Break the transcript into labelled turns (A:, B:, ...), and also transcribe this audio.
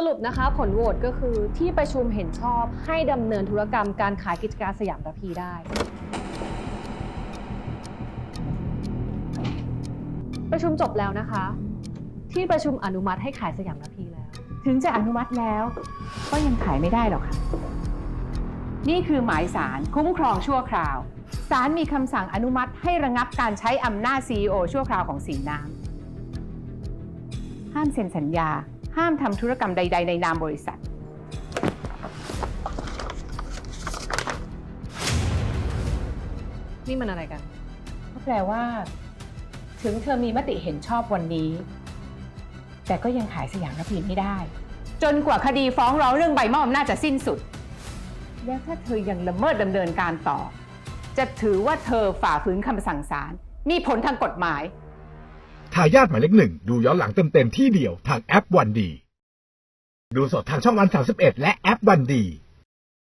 A: สรุปนะคะผลโหวตก็คือที่ประชุมเห็นชอบให้ดำเนินธุรกรรมการขายกิจการสยามระพีได้ ประชุมจบแล้วนะคะ ที่ประชุมอนุมัติให้ขายสยามระพีแล้ว
B: ถึงจะอนุมัติแล้ว ก็ยังขายไม่ได้หรอกค่ะ นี่คือหมายสารคุ้มครองชั่วคราวศาลมีคำสั่งอนุมัติให้ระงับการใช้อำนาจ CEO ชั่วคราวของสีน้ำห้ามเซ็นสัญญา ห้ามทำธุรกรรมใด ๆ ในนามบริษัท
A: นี่มันอะไรกัน
B: ก็แปลว่า ถึงเธอมีมติเห็นชอบวันนี้ แต่ก็ยังขายสยามรพีไม่ได้ จนกว่าคดีฟ้องร้องเรื่องใบมอบอำนาจจะสิ้นสุด แล้วถ้าเธอยังละเมิดดำเนินการต่อ จะถือว่าเธอฝ่าฝืนคำสั่งศาลมีผลทางกฎหมาย
C: ทายาทหมายเลขหนึ่งดูย้อนหลังเต็มๆที่เดียวทางแอปวันดี ดูสดทางช่องวัน 31 และแอปวันดี